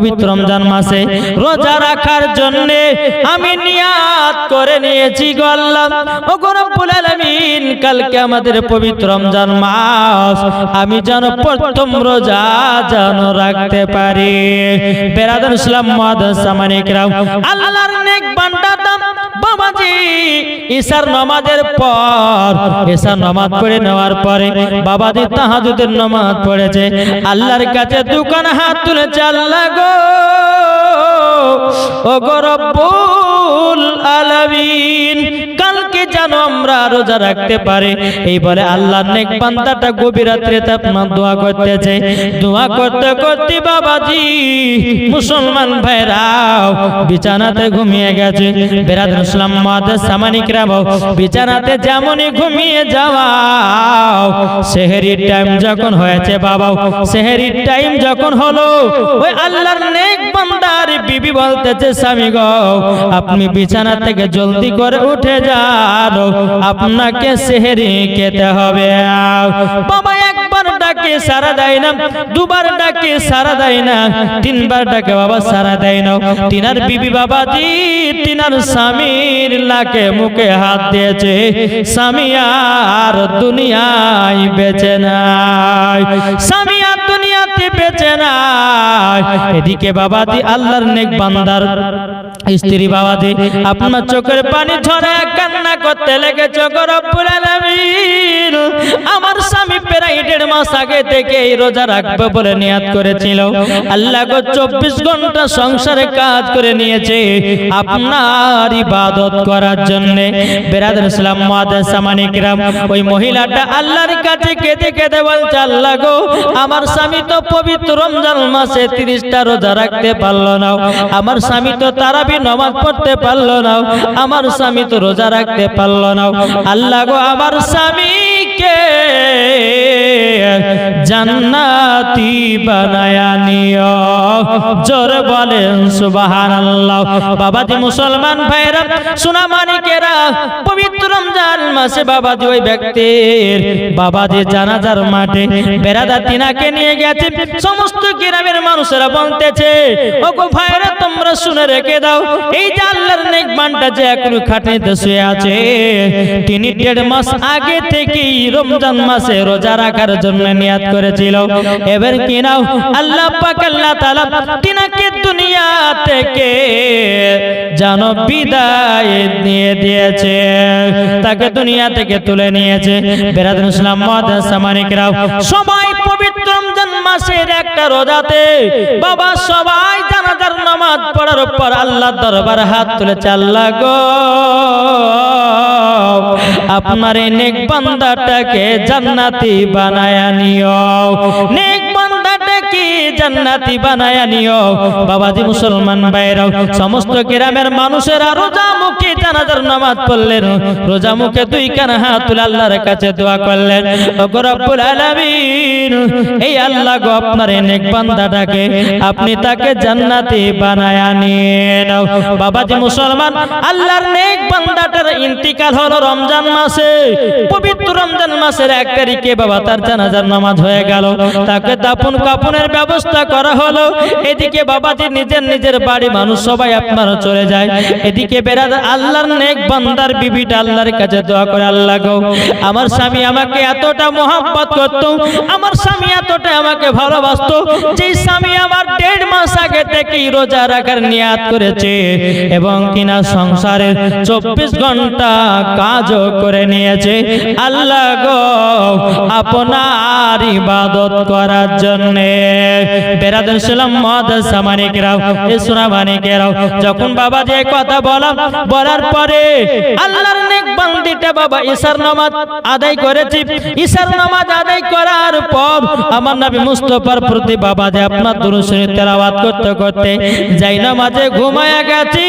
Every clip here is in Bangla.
পবিত্র রমজান মাসে রোজা রাখার জন্য আমি নিয়াত করে নিয়েছি গো আল্লাহ। ও রব্বুল আলামিন, কালকে আমাদের পবিত্র রমজান মাস, আমি যেন প্রথম রোজা যেন রাখতে পারি। বেরাদার ইসলাম মাদার সামানিকরাম আল্লাহর নেক বান্দা বাবাজি, ঈশার নামাজের পর, ঈশার নামাজ পড়ে নেওয়ার পরে বাবাজি তাহাজুদের নামাজ পড়েছে। আল্লাহর কাছে দোকান হাত তুলেছে, আল্লাহ গো রব্বুল কালকে যেন আমরা রোজা রাখতে পারি। এই বলে নেক গভীর রাত্রিতে আপনার দোয়া দোয়া করতে করতে বাবাজি, মুসলমান ভাইরাও বিছানাতে ঘুমিয়ে গেছে। ইসলাম মাদের সামানিকরা বিছানাতে যেমনই ঘুমিয়ে যাওয়া সেহেরির টাইম যখন হয়েছে বাবা সেহেরির টাইম যখন হলো, ওই বান্দার বিবি বাবা একবার তিনার তিনার স্বামীর লাকে মুখে হাত দিয়েছে। স্বামী আর দুনিয়ায় বেঁচে নাই। স্বামী আর বেঁচে নাই। এদিকে বাবা দি আল্লাহর নেক বান্দার স্ত্রী বাবাজি, আপনার চোখের পানি ঝরে কান্না করতে লেগেছে আমার স্বামী প্রায় দেড় মাস আগে থেকে এই রোজা রাখবে বলে নিয়াত করেছিল। আল্লাহ চব্বিশ ঘণ্টা সংসারে কাজ করে নিয়েছে আপনার ইবাদত করার জন্য। বেরাদার ইসলাম মাদার সামানিকরাম ওই মহিলাটা আল্লাহর কাছে কেঁদে কেঁদে বলছে, আল্লাহ গো, আমার স্বামী তো পবিত্র রমজান মাসে তিরিশটা রোজা রাখতে পারল না। আমার স্বামী তো তারাবি নমাজ পড়তে পারল না, আমার স্বামী তো রোজা রাখতে পারল না। আল্লাহ গো, আমার স্বামীকে জান্নাতি বানায়া নিও। জোর বলেন, সুবহানাল্লাহ। বাবাজি মুসলমান ভাইরা সোনা মানিকেরা পবিত্র রমজান মাসে বাবাজি ওই ব্যক্তির, বাবাজি জানাজার মাঠে তিনাকে নিয়ে গেছে। সমস্ত গ্রামের মানুষেরা বলতেছে তোমরা শুনে রেখে দাও, এই যে যে এখন আছে, তিনি দেড় মাস আগে রমজান মাসে রোজা রাখার জন্য নিয়াত করেছিল। এবার কি নাও, আল্লাহ পাক, আল্লাহ তাআলা তিনাকে দুনিয়া থেকে জানো বিদায় নিয়ে দিয়েছে। তাকে দুনিয়া থেকে তুলে নিয়েছে। বেরাদুল ইসলাম মাদার সামানিকরাও সবাই পবিত্র রমজান মাসের একটা রোজাতে বাবা সবাই জানাজার নামাজ পড়ার পর আল্লাহ দরবার হাত তুলেছে, আল্লাহ গো, আপনার এই নেক বান্দাটাকে জান্নাতি বানায়া নিও। নেক বান্দাটাকে জান্নাতি বানায়া নিও? বাবাজি মুসলমান ভাইরাও সমস্ত গ্রামের মানুষেরা রোজা মুখে জানাজার নামাজ পড়লেন। রোজা মুখে দুই কান হাত তুলে আল্লাহর কাছে দোয়া করলেন। ও গো রব্বুল আলামিন, এই আল্লাহ গো আপনার নেক বান্দাটাকে আপনি তাকে জান্নাতি বানায়া নিয়ে নাও। বাবাজি মুসলমান, আল্লাহর নেক বান্দাটার ইন্তিকাল হলো রমজান মাসে। পবিত্র রমজান মাসের এক তারিখে বাবা তার জানাজার নামাজ হয়ে গেল। তাকে দাপন কাপনের ব্যবস্থা করা হলো। এদিকে বাবাজি নিজের নিজের বাড়ি, মানুষ সবাই আপনার চলে যায়। এদিকে বেরাদ আল্লাহর নেক বান্দার বিবিটা আল্লাহর কাছে দোয়া করে, আল্লাহ গো, আমার স্বামী আমাকে এতটা মোহাব্বত করত, আমার স্বামী এতটা আমাকে ভালোবাসতো যে স্বামী আমার দেড় মাস আগে থেকেই রোজা রাখার নিয়াত করেছে এবং কিনা সংসারের চব্বিশ ঘণ্টা কাজও করে নিয়েছে। আল্লাহ গো, আপনার ইবাদত করার জন্য বেরাদুল যখন বাবা যে কথা বলা বলার পরে আল্লাহর নেক বান্দিটা বাবা নামাজ আদায় করেছি। ঈশার নামাজ আদায় করার পর আমার নবী মুস্তফার প্রতি বাবা যে আপনার দুরুশরী তেলাওয়াত করতে করতে, যাই নামাজে ঘুমায়া গেছি,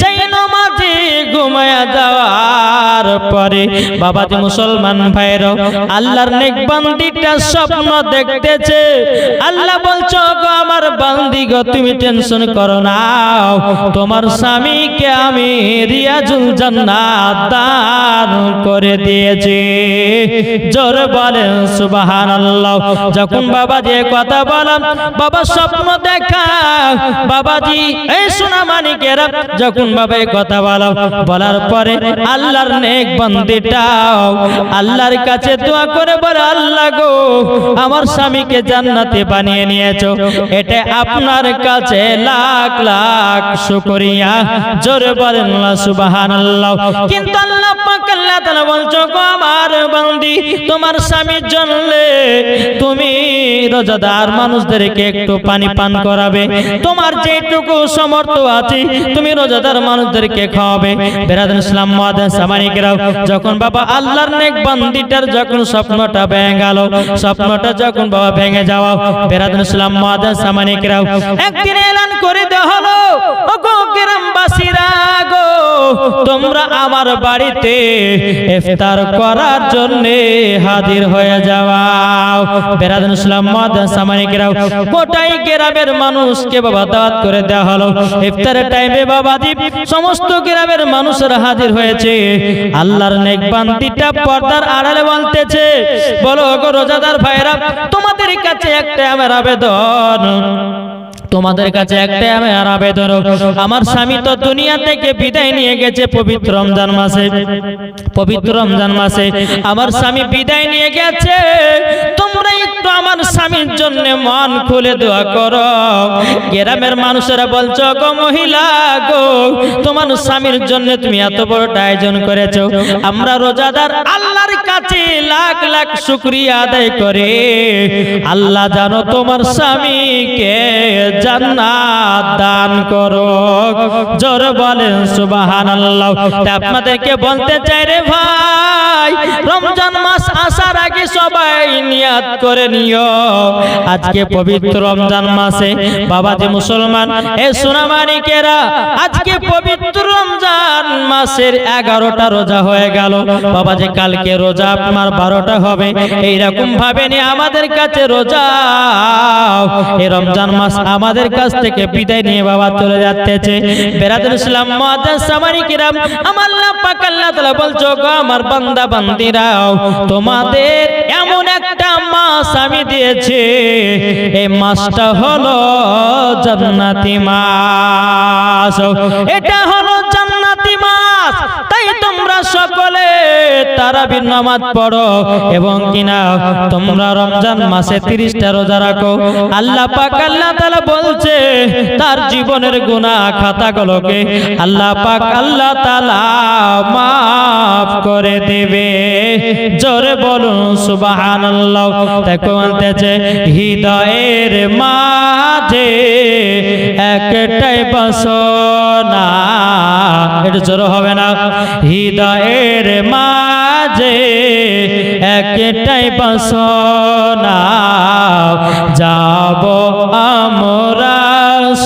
যাই নামাজে ঘুমায়া যাওয়ার পরে বাবাজি মুসলমান ভাইরাও আল্লাহর নেক বান্দিটা স্বপ্ন দেখতেছে। আল্লাহ বলছো গো আমার বান্দি গো, তুমি টেনশন করো না। তোমার স্বামীকে আমি রিয়াজুল জান্নাত দান করে দিয়েছি। জোর বলেন, সুবহানাল্লাহ। যখন কথা বলাম বাবা স্বপ্ন দেখা। বাবাজি, এই সোনা মানিকেরা, যখন বাবা কথা বলাম বলার পরে আল্লাহর নেক বান্দিটাও আল্লাহর কাছে দোয়া করে বলে, আল্লাহ গো, আমার স্বামীকে জান্নাতে বানিয়ে নিয়েছো। এটা আপনার কাছে লাখ লাখ শুকরিয়া। জোরে বলেন না সুবহানাল্লাহ। কিন্তু আল্লাহ পাক আল্লাহ তাআলা বলছো গো আমার বান্দি, তোমার স্বামীর জন্য তুমি রোজাদার মানুষদেরকে একটু পানি পান করাবে। তোমার যেটুকু সমর্থ আছে, তুমি রোজাদার মানুষদেরকে খাওয়াবে। বেরাদুল ইসলাম মাদান সামানিকরাও যখন বাবা আল্লাহর নেক বান্দিটার যখন স্বপ্নটা ভেঙে গেল, স্বপ্নটা যখন বাবা ভেঙে যাওয়া বেরাদ ইসলাম সামানিকরাও একদিন এলান করে দেওয়া হলো ও গো গ্রামবাসীরা গো। তোমরা আমার বাড়িতে ইফতার করার জন্য হাজির হয়ে যাওয়াও বেরাদুল ইসলাম মাদান সামানিকরাও গোটাই গ্রামের মানুষকে বাবা দাওয়াত করে দেওয়া হলো। ইফতারের টাইমে বাবাজি সমস্ত গ্রামের মানুষেরা হাজির হয়েছে। আল্লাহর নেক বান্দিটা পর্দার আড়ালে বলতেছে বলো গো রোজাদার ভাইরা তোমাদের কাছে একটা আমার আবেদন। তোমাদের কাছে একটাই আমি আর আবেদন আমার স্বামী তো দুনিয়া থেকে বিদায় নিয়ে গেছে পবিত্র রমজান মাসে। পবিত্র রমজান মাসে আমার স্বামী বিদায় নিয়ে গেছে। তোমরা একটু আমার স্বামীর জন্য মন খুলে দোয়া করো। গ্রামের মানুষেরা বলছো গো মহিলা গো তোমার স্বামীর জন্য তুমি এত বড় আয়োজন করেছ। আমরা রোজাদার আল্লাহর কাছে লাখ লাখ শুক্রিয়া আদায় করে। আল্লাহ জানো তোমার স্বামীকে জান্নাত দান করো। জোর বলেন সুবহানাল্লাহ। আপনাদেরকে বলতে চাই রে ভাই, রমজান মাস আসার আগে সবাই নিয়াত করে নিও। আজকে পবিত্র রমজান মাসে বাবা যে মুসলমান, এ সোনামানিকেরা, আজকে পবিত্র রমজান মাসের এগারোটা রোজা হয়ে গেল। বাবা যে কালকে রোজা আপনার বারোটা হবে। এইরকম ভাবে নিয়ে আমাদের কাছে রোজা। এই রমজান মাস আমাদের কাছ থেকে বিদায় নিয়ে বাবা চলে যাচ্ছে। বেরাদুল ইসলাম মাদান সামারি কিরাম আমার আল্লাহ পাক আল্লাহ তাআলা বলছো গো আমার বান্দা, বান্দিরাও, তোমাদের এমন একটা মাস আমি দিয়েছি। এই মাসটা হলো জান্নাতি মাস এটা হলো তারাবির নামাজ পড়ো। এবং কিনা তোমরা রমজান মাসে তিরিশটা রোজা রাখো। আল্লাহ পাক, আল্লাহ তাআলা বলছে, তার জীবনের গুনাহ খাতাগুলোকে আল্লাহ পাক, আল্লাহ তাআলা মাফ করে দেবে। জোরে বলুন, সুবহানাল্লাহ। দেখো বলতেছে হৃদয়ের মাঝে একটাই বাসনা। এটা জোর হবে না। হৃদয়ের মাঝে একটাই বাসনা। যাব আমরা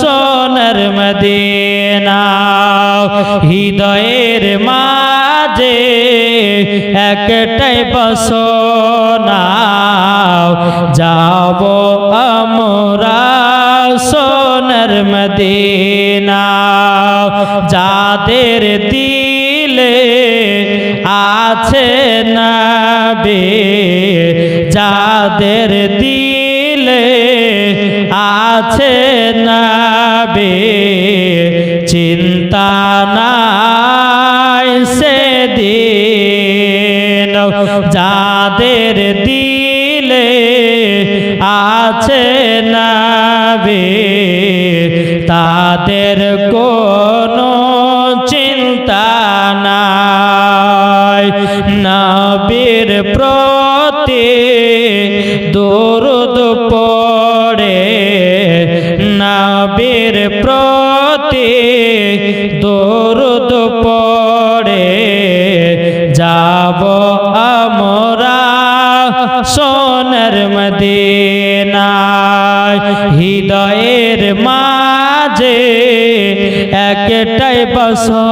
সোনার মদিনা। হৃদয়ের মাঝে একটাই বাসনা। যাব আমরা সোনার মদিনা। যাদের দিলে আছে নবে যাদের যাব আমরা সোনার মদিনায়। হৃদয়ের মাঝে একটাই বসনা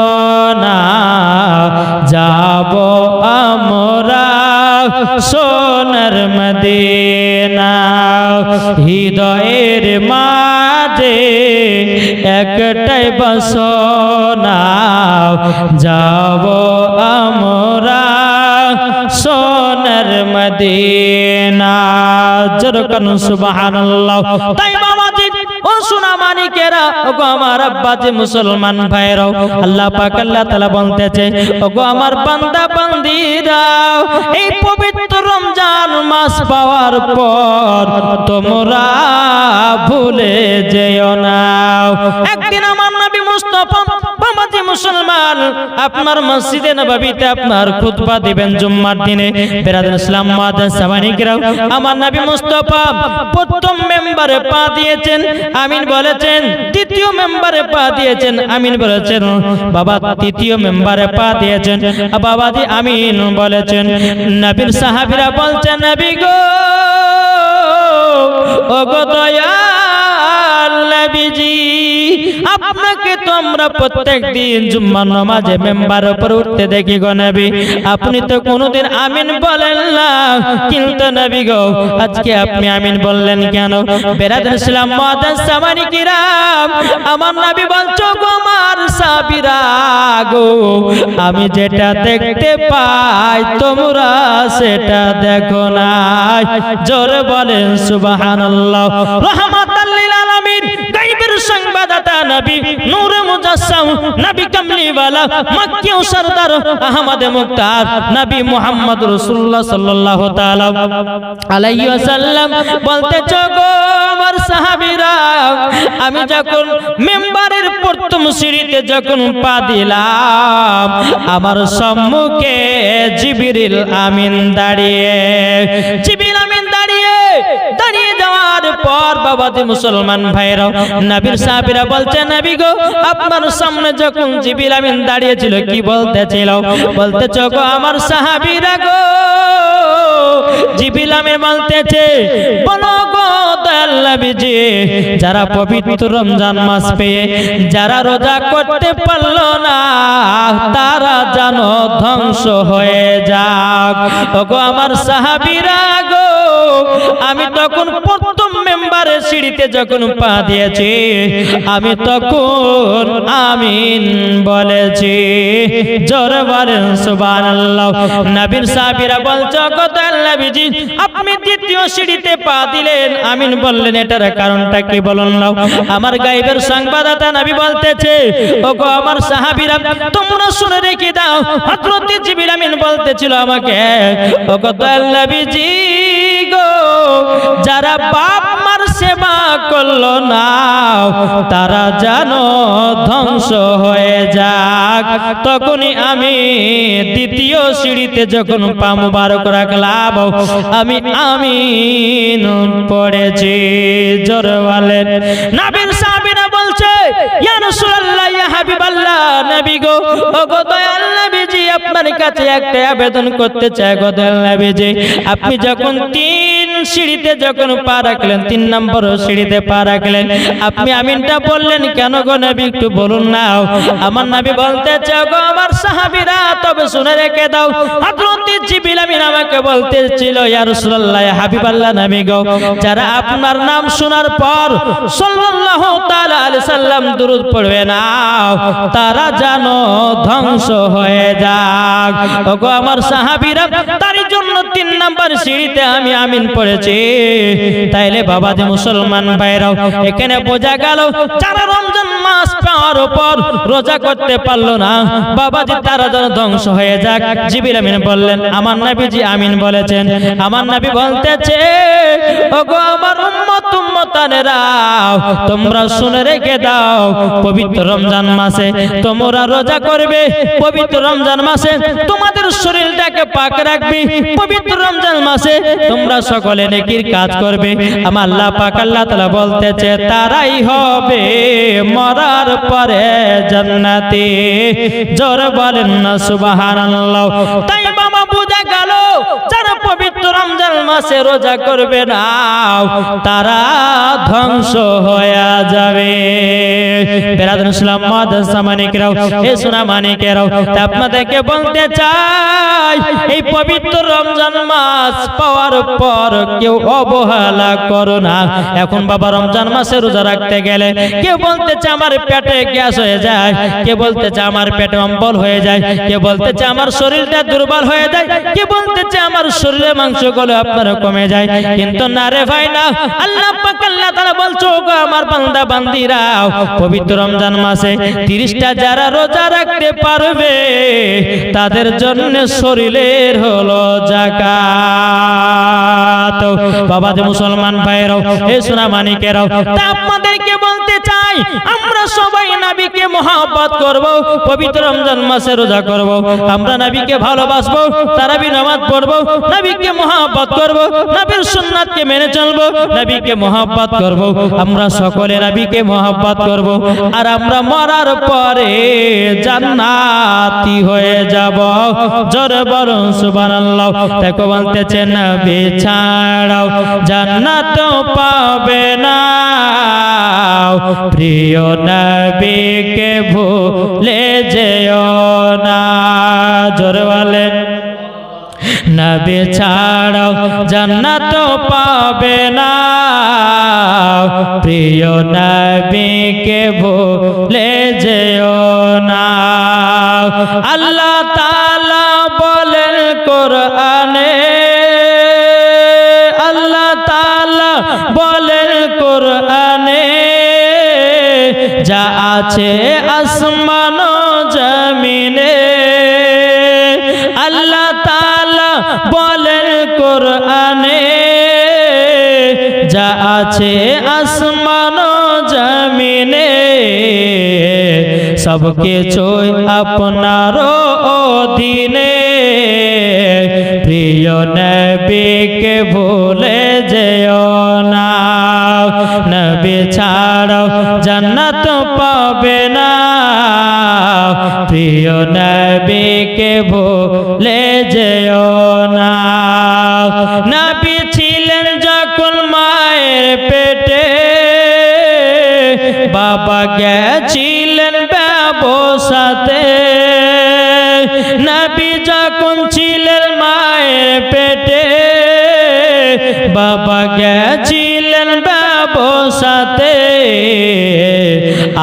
জরকান সুবহানাল্লাহ। তাই বাবাজি, ও সোনা মানিকেরা, ওগো আমার আব্বাজি মুসলমান ভাইরাও আল্লাহ পাক আল্লাহ তাআলা বলতেছে, ওগো আমার বান্দা বান্দিরা, এই পবিত্র রমজান মাস পাওয়ার পর তোমরা ভুলে যেও না। একদিন আমার নবী মুস্তাফা বাবাজি মুসলমান, আপনার মসজিদে নববীতে আপনার খুতবা দিবেন জুম্মার দিনে। বেরাদান ইসলাম মাদান সামানিকরাও আমার নবী মুস্তাফা প্রথম মেম্বারে পা দিয়েছেন, আমিন বলেছেন, দ্বিতীয় মেম্বারে পা দিয়েছেন, আমিন বলেছেন, বাবা তৃতীয় মেম্বারে পা দিয়েছেন বাবাজি আমিন বলেছেন, নবীর সাহাবীরা বলছেন, নবী গো ও গো দয়াল। নবীজি, আপনাকে তো আমরা জুম্মার নামাজে মেম্বার উপর উঠতে দেখি গো নবী। আপনি তো কোনোদিন আমিন বলেন না। কিন্তু নবী গো, আজকে আপনি আমিন বললেন কেন? আমার নবী বলছো সাবিরা গো, আমি যেটা দেখতে পাই তোমরা সেটা দেখো না জোরে বলেন সুবহানাল্লাহ। লিল সংবাদদাতা নবী, নূরে মুজাসসাম নবী সরদার আহমদ মুক্তার, নবী মুহাম্মদ রাসূলুল্লাহ সাল্লাল্লাহু তাআলা আলাইহি ওয়াসাল্লাম বলতে গো আমার সাহাবীরা, আমি যখন মেম্বারের প্রথম সিঁড়িতে যখন পা দিলাম, আমার সম্মুখে জিবরিল আমিন দাঁড়িয়ে পর মুসলমান ভাইরা নবীর সাহাবীরা বলছে, নবী গো, আপনার সামনে যখন জিবরিল আমিন দাঁড়িয়ে ছিল কি বলতেছিল? বলতেছ, গো, আমার সাহাবীরা গো জিবরিল আমিন বলতেছে, বলো গো দয়াল যারা পবিত্র রমজান মাস পেয়ে, যারা রোজা করতে পারল না, তারা যেন ধ্বংস হয়ে যাক। ওগো, আমার সাহাবীরা গো আমি তখন প্রথম মেম্বারের সিঁড়িতে যখন পা দিয়েছি, আমি তখন আমিন বলেছি। জোরে বলেন, সুবহানাল্লাহ। নবীর সাহাবীরা বলছো কত নবীজি, আপনি দ্বিতীয় সিঁড়িতে পা দিলেন। আমিন বললেন, এটার কারণটা কি বলুন না? আমার গাইবের সংবাদদাতা নবী বলতেছে, ওগো আমার সাহাবীরা, তোমরা শুনে রেখে দাও। হযরত জিবরিল আমিন বলতেছিল আমাকে, ওগো দয়াল নবীজি গো, যারা বাপ মার সেবা করল না, তারা যেন ধ্বংস হয়ে যাক। তখনই আমি দ্বিতীয় সিঁড়িতে যখন পা মুবারক রাখলাম, আমি আমিন পড়েছি জোর বলেন বলছে ইয়া রাসূলুল্লাহ, ইয়া হাবিবাল্লাহ, নবী গো। ওগো দয়াল নবীজি, আপনার কাছে একটা আবেদন করতে চাই, গো দয়াল নবীজি। আপনি যখন তিন সিঁড়িতে যখন পা রাখলেন, তিন নম্বর সিঁড়িতে পা রাখলেন। আপনি আমিনটা বললেন, কেন গো নবী, একটু বলুন না? আমার নবী বলতে চাও গো আমার সাহাবীরা, তবে শুনে রেখে দাও। হযরত আমিন আমাকে বলতেছিল, ইয়া রাসূলুল্লাহ হাবিবাল্লাহ নবী গো, যারা আপনার নাম শোনার পর সাল্লাল্লাহু তাআলা আলাইহি সাল্লাম দুরূদ পড়বে না, তারা জানো ধ্বংস হয়ে যাক। ওগো আমার সাহাবীরা তার জন্য তিন নাম্বার সিঁড়িতে আমি আমিন পড়েছি তাইলে বাবা যে মুসলমান ভাইরাও, এখানে বোঝা গেল যারা রমজান মাস পাওয়ার উপর রোজা করতে পারল না বাবাজি তারা যেন ধ্বংস হয়ে যাক। জিবির আমিন বললেন, আমার নবীজি আমিন বলেছেন, আমার নবী বলতেছে, ওগো আমার উম্মত, উম্মতানেরা, তোমরা শুনে রেখে দাও, পবিত্র রমজান মাসে তোমরা রোজা করবে, পবিত্র রমজান মাসে তোমাদের শরীরটাকে পাক রাখবে, পবিত্র রমজান মাসে তোমরা সকলে নেকির কাজ করবে। আমার আল্লাহ পাক আল্লাহ তাআলা বলতেছে, তারাই হবে মরার পরে জান্নাতে। জোর বলেন না, সুবহানাল্লাহ। তাই বাবা বুঝা গেল, যারা পবিত্র রমজান মাসে রোজা করবে না, তারা ধ্বংস হয়ে যাবে। বেরাদুল ইসলাম, মাদ্রাসা মানিকেরাও, এ সোনা মানিকেরাও, তা আপনাদেরকে বলতে চাই, এই পবিত্র রমজান মাস পাওয়ার পর কেউ অবহেলা করো না। এখন বাবা রমজান মাসে রোজা রাখতে গেলে কেউ বলতে চায় আমার পেটে গ্যাস হয়ে যায় কে বলতে চায় আমার পেটে অম্বল হয়ে যায় কে বলতে চায় আমার শরীরটা দুর্বল হয়ে যায় কে বলতে চায় আমার শরীরে মাংসগুলো আপনার কমে যায়। কিন্তু না রে ভাই না, আল্লাহ পাক, আল্লাহ তাআলা বলছো গো আমার বান্দা, বান্দিরা, পবিত্র রমজান মাসে 30টা যারা রোজা রাখতে পারবে, তাদের জন্য শরীরের হলো জাকাত। বাবা যে মুসলমান ভাইরাও এ সোনা মানিকেরাও তা আপনাদেরকে বলতে চাই আমরা সবাই নবীকে মহাব্বত করব, পবিত্র রমজান মাসে রোজা করব। আমরা নবীকে ভালোবাসবো, তারাবি নামাজ পড়ব, নবীকে মহাব্বত করব, নবীর সুন্নাতকে মেনে চলবো, নবীকে মহাব্বত করব। আমরা সকলে নবীকে মহাব্বত করব, আর আমরা মরার পরে জান্নাতি হয়ে যাব। জোরে বলুন, সুবহানাল্লাহ। দেখো, বলতেছে, নবী ছাড়াও জান্নাত পাবে না। প্রিয় নবীকে ভুলে যেও না। জোরে বলেন, নবী ছাড়াও জান্নাত পাবে না। প্রিয় নবীকে ভুলে যেও না। আল্লাহ তাআলা বলেন কোরআনে, আল্লাহ তাআলা বলেন যা আছে আসমান জমিনে, আল্লাহ তালা বলেন কোরআনে, যা আছে আসমান জমিনে, সব কিছুই আপনার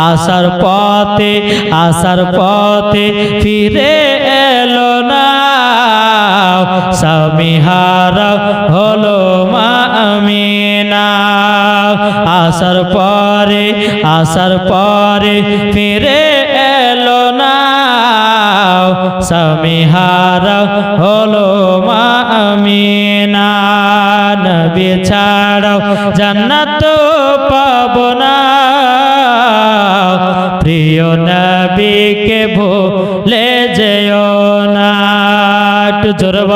আসার পথে আসার পথে ফিরে এলো না। স্বামীহারা হলো মা আমিনা। আসার পরে আসার পরে ফিরে এলো না। স্বামীহারা হলো মা আমিনা। নবী জান্নাত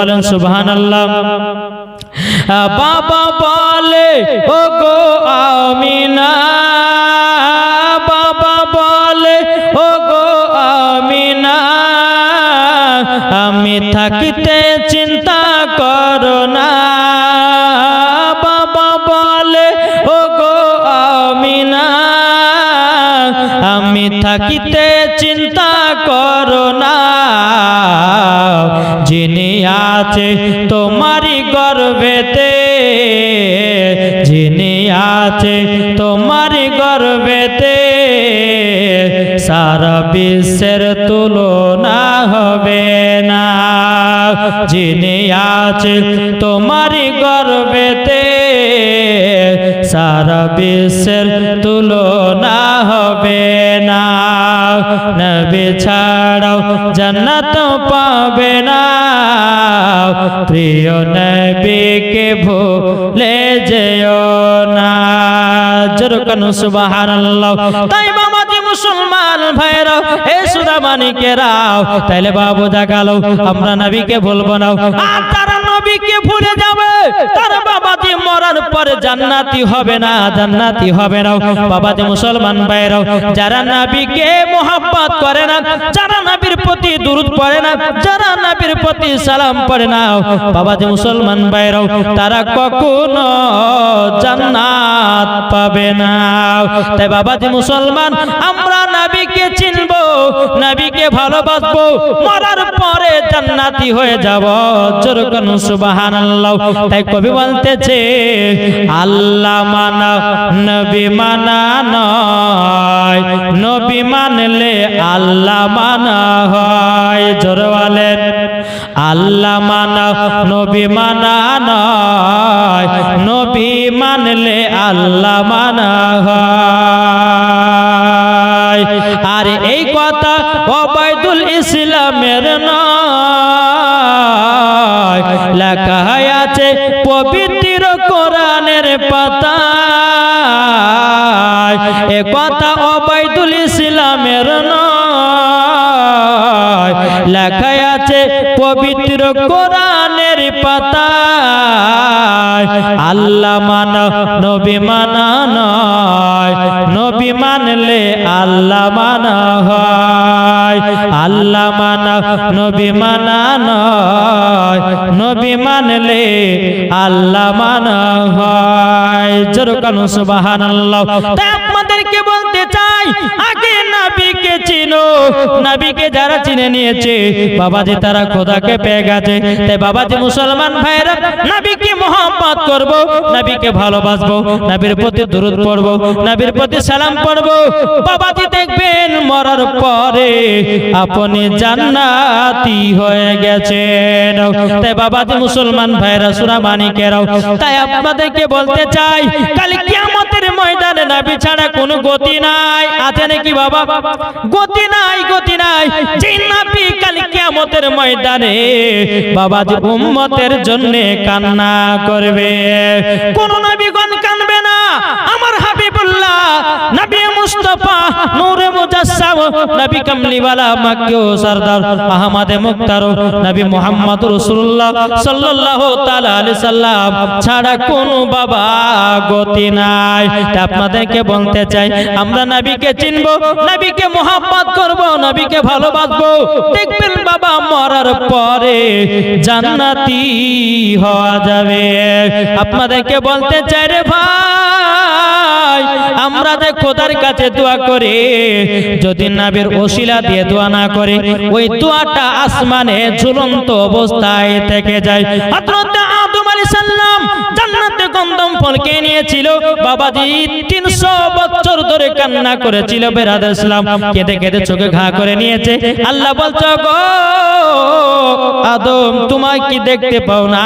বলেন, সুবহানাল্লাহ। বাবা বলে ও গো আমিনা। বাবা বলে ও গো আমিনা। আমি থাকিতে চিন্তা করো না। বাবা বলে ও গো আমিনা। আমি থাকিতে চিন্তা করো না। যিনি আছে তোমারই গর্বেতে। যিনি আছে তোমারই গর্বেতে, সারা বিশ্বের তুলনা হবে না। যিনি আছে তোমারই গর্বেতে, সারা বিশ্বের তুলনা হবে না। নবী ছাড়াও জান্নাত পাবে না। প্রিয় নবীকে ভুলে যেও না। জোরকানু সুবহানাল্লাহ। তাই বাবাজি মুসলমান ভাইরাও, এ সুদা মানিকেরাও তাইলে বাবু দেখাল, আমরা নবীকে ভুলবো না। আর তারা নবীকে ভুলে যাবে। তার বাবাজি মরার পরে জান্নাতি হবে না, জান্নাতি হবে না। বাবাজি মুসলমান ভাইরাও, যারা নবীকে মোহাব্বত করে না, যারা নবীর প্রতি দুরুদ পড়ে না, যারা নবীর প্রতি সালাম পড়ে না। বাবাজি মুসলমান ভাইরাও, তারা কখনো জান্নাত পাবে না। তাই বাবাজি মুসলমান, আমরা নবীকে চিনবো, নবীকে ভালোবাসবো, মরার পরে জান্নাতি হয়ে যাব। জোরকন সুবহানাল্লাহ। তাই কবি বলতেছে, আল্লাহ মানা, নবী মানা নয় নবী মানলে আল্লাহ মানা হয়। জোর বলেন, আল্লাহ মানা, নবী মানা নয়। নবী মানলে আল্লাহ মানা হয়। আর এই কথা ওবায়দুল ইসলামের নয়। লেখা আছে, পবিত্র কোরআনের পাতা এ কথা নয়। লেখা আছে পবিত্র কোরআনের পাতা আল্লাহ মানা, নবী মানা নয়। নবী মানলে আল্লাহ মানা হয়। আল্লাহ মানা, নবী মানা নয়। নবী মানলে আল্লাহ মানা হয়। জোরকানু সুবহানাল্লাহ। তাই আপনাদেরকে বলতে চাই, আগে নবীকে চিনো, নবীকে যারা চিনে নিয়েছে, বাবাজি তারা খোদাকে পেয়ে গেছে। তাই বাবাজি মুসলমান ভাইরা নবীকে মোহাম্মত করব, নবীকে ভালোবাসবো, নবীর প্রতি দরুদ পড়ব, নবীর প্রতি সালাম পড়ব। বাবাজি দেখবেন মরার পরে আপনি জান্নাতি হয়ে গেছেন। তাই বাবাজি মুসলমান ভাইরা, সুরা মানিকেরাও তাই আপনাদেরকে বলতে চাই, কাল কিয়ামতের ময়দানে নবী ছাড়া কোনো গতি নাই। আছে নাকি বাবা? গতি নাই, গতি নাই। নবী কাল কিয়ামতের ময়দানে বাবাজি উম্মতের জন্য কান্না করবে। কোন নবীগণ কানবে নবী মুস্তাফা নূরে মুজাসসাম, নবী কামলিওয়ালা সরদার মুক্তার, নবী মুহাম্মদ রাসূলুল্লাহ সাল্লাল্লাহু তাআলা আলাইহি সাল্লাম ছাড়া বাবা গতি নাই। আপনাদেরকে বলতে চাই, আমরা নবীকে চিনব, নবীকে করব, নবীকে ভালোবাসবো। দেখবেন বাবা মরার পরে জান্নাতি হওয়া যাবে। আপনাদেরকে বলতে চাই রে ভাই আমরা খোদার কাছে দোয়া করে, যদি নাবির ওসিলা দিয়ে দোয়া না করে, ওই দোয়াটা আসমানে ঝুলন্ত অবস্থায় থেকে যায়। ফলকে নিয়েছিল? বাবাজি 300 বছর ধরে কান্না করেছিল বেরাদ ইসলাম। কেঁদে কেঁদে চোখে ঘা করে নিয়েছে। আল্লাহ বলছো আদম, তোমায় কি দেখতে পাও না?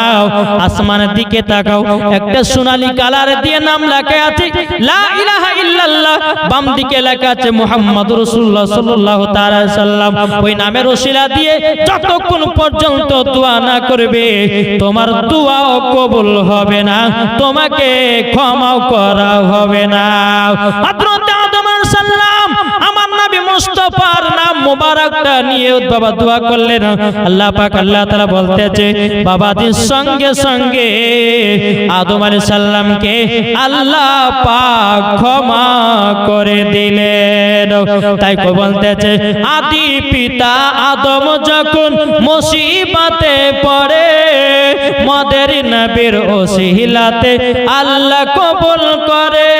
আসমানের দিকে তাকাও। একটা সোনালী কালার দিয়ে নাম লেখা আছে, লা ইলাহা ইল্লাল্লাহ। বাম দিকে লেখা আছে, মুহাম্মাদুর রাসূলুল্লাহ সাল্লাল্লাহু তাআলা সাল্লাম। ওই নামের ওসিলা দিয়ে যতক্ষণ পর্যন্ত দোয়া না করবে, তোমার দোয়াও কবুল হবে না। তোমাকে ক্ষমাও করা হবে না। হযরত আদম আলাইহিস সালাম, আমার নবী মুস্তাফার নাম নিয়ে বাবা দোয়া করলেন। আল্লাহ পাক, আল্লাহ তাআলা বলতেছে সঙ্গে সঙ্গে আদম আলাইহিস সালামকে আল্লাহ পাক ক্ষমা করে দিলেন। তাই কো বলতেছে, আদি পিতা আদম যখন মুসিবতে পড়ে মদের নবীর ওসিলাতে আল্লাহ কবুল করে।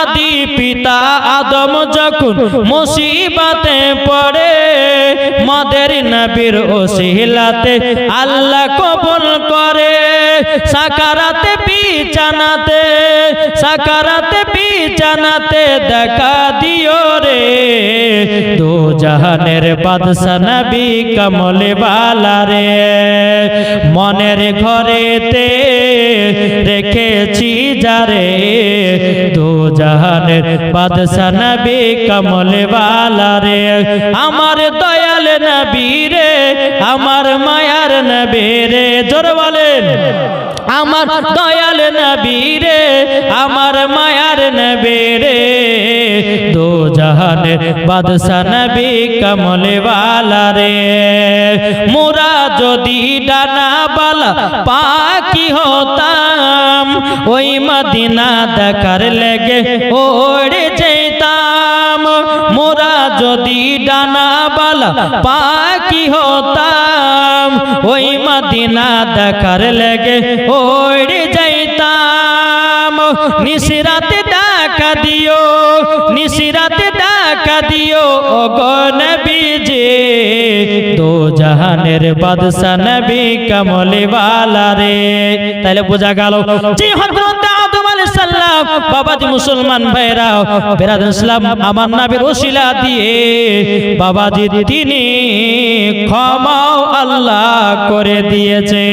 আদি পিতা আদম যখন মুসিবতে পড়ে মদের নবীর ওসিলাতে আল্লাহ কবুল করে। সাকারাতে বিছানাতে, সাকারাতে বিছানাতে দেখা দিও রে। দো জাহানের বাদশা নবী কমলে বালা রে। মনের ঘরে ঘরেতে রেখেছি যারে দো জাহানের বাদশা নবী কমলে বালা রে। আমার দয়াল নবী রে, আমার মায়ার নবী রে। জোর বলেন। আমার দয়াল নবী রে, আমার মায়ার নবী রে। দো জাহানের বাদশা নবী কমলে वाला রে। মোরা যদি ডানা বালা পাকি হতাম, ওই মদিনা দেখার লেগে ওড়ে যেতাম। মোরা যদি ডানা বালা পাকি হতাম ওই মদিনা দেখার লেগে ওড়ে যাইতাম। নিশিরাতে ডাকা দিও, নিশিরাতে ডাকা দিও ও যে দো জাহানের বাদশা নবী কমলে রে। তাহলে বোঝা গেল, জি হযরত সালাম বাবাজি মুসলমান ভাইরা বেরাদ ইসলাম, আমার নবীর ওসিলা দিয়ে, বাবাজি তিনি ক্ষমাও আল্লাহ করে দিয়েছে।